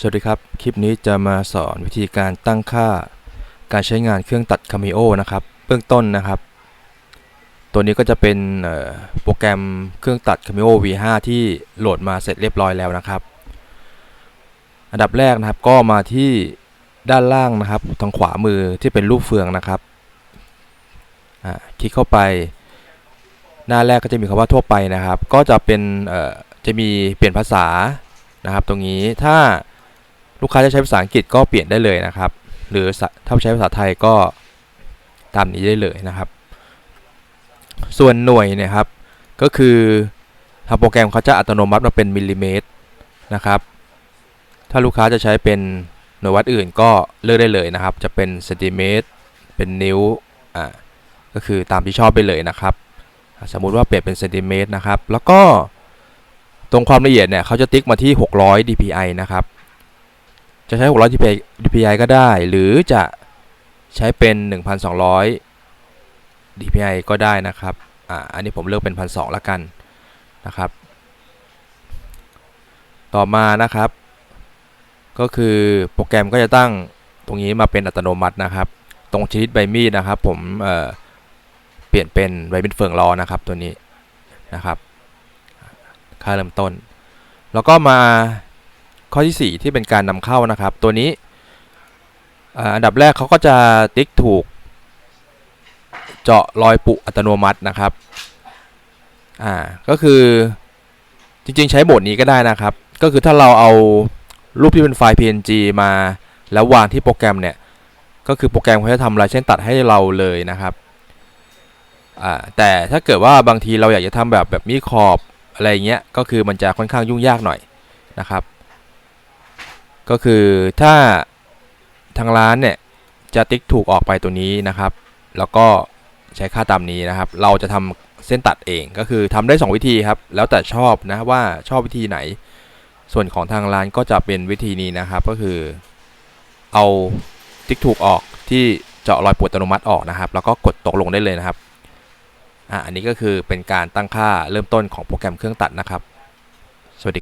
สวัสดีครับ คลิปนี้จะมาสอนวิธีการตั้งค่า การใช้งานเครื่องตัด Cameo นะครับ เบื้องต้นนะครับ ตัวนี้ก็จะเป็นโปรแกรมเครื่องตัด Cameo V5 ที่โหลดมาเสร็จเรียบร้อยแล้วนะครับ อันดับแรกนะครับก็มาที่ด้านล่างนะครับ ทางขวามือที่เป็นรูปเฟืองนะครับอ่าคลิกเข้าไป หน้าแรกก็จะมีคำว่าทั่วไปนะครับ ก็จะเป็นเอ่อจะมีเปลี่ยนภาษานะครับ ตรงนี้ถ้า ลูกค้าจะใช้ภาษาอังกฤษก็เปลี่ยนได้เลยนะครับ หรือถ้าใช้ภาษาไทยก็ตามนี้ได้เลยนะครับ ส่วนหน่วยเนยครับก็คือทางโปรแกรมเขาจะอัตโนมัติมาเป็นมิลลิเมตรนะครับ ถ้าลูกค้าจะใช้เป็นหน่วยวัดอื่นก็เลือกได้เลยนะครับ จะเป็นเซนติเมตร เป็นนิ้ว อ่า ก็คือตามที่ชอบไปเลยนะครับ สมมุติว่าเปลี่ยนเป็นเซนติเมตรนะครับ แล้วก็ตรงความละเอียดเนี่ยเขาจะติ๊กมาที่ 600 dpi นะครับ จะใช้ 600 dpi dpi ก็ได้ หรือจะใช้เป็น 1,200 dpi ก็ได้นะครับ อ่า อันนี้ผมเลือกเป็น 1,200ละกันนะครับ ต่อมานะครับ ก็คือโปรแกรมก็จะตั้งตรงนี้มาเป็นอัตโนมัตินะครับ ตรงชนิดใบมีดนะครับ ผมเอ่อเปลี่ยนเป็นไว้เป็นเฟืองล้อนะครับตัวนี้นะครับ ค่าเริ่มต้น แล้วก็มา ข้อที่ 4 ที่เป็นการนำเข้านะครับ ตัวนี้อันดับแรกเขาก็จะติ๊กถูก เจาะรอยปุอัตโนมัตินะครับอ่าก็คือจริงๆ ใช้โหมดนี้ก็ได้นะครับ ก็คือถ้าเราเอารูปที่เป็นไฟล์ PNG มาแล้ววางที่โปรแกรมเนี่ย ก็คือโปรแกรมเขาจะทำลายเส้นตัดให้เราเลยนะครับอ่าแต่ถ้าเกิดว่าบางทีเราอยากจะทำแบบแบบมีขอบอะไรเงี้ย ก็คือมันจะค่อนข้างยุ่งยากหน่อยนะครับ ก็คือถ้าทางร้านเนี่ยจะติ๊กถูกออกไปตัวนี้นะครับ แล้วก็ใช้ค่าตามนี้นะครับ เราจะทำเส้นตัดเองก็คือทำได้ 2 วิธีครับ แล้วแต่ชอบนะว่าชอบวิธีไหน ส่วนของทางร้านก็จะเป็นวิธีนี้นะครับ ก็คือ เอาติ๊กถูกออกที่เจาะรอยปวดอัตโนมัติออกนะครับ แล้วก็กดตกลงได้เลยนะครับอะอันนี้ก็คือเป็นการตั้งค่าเริ่มต้นของโปรแกรมเครื่องตัดนะครับ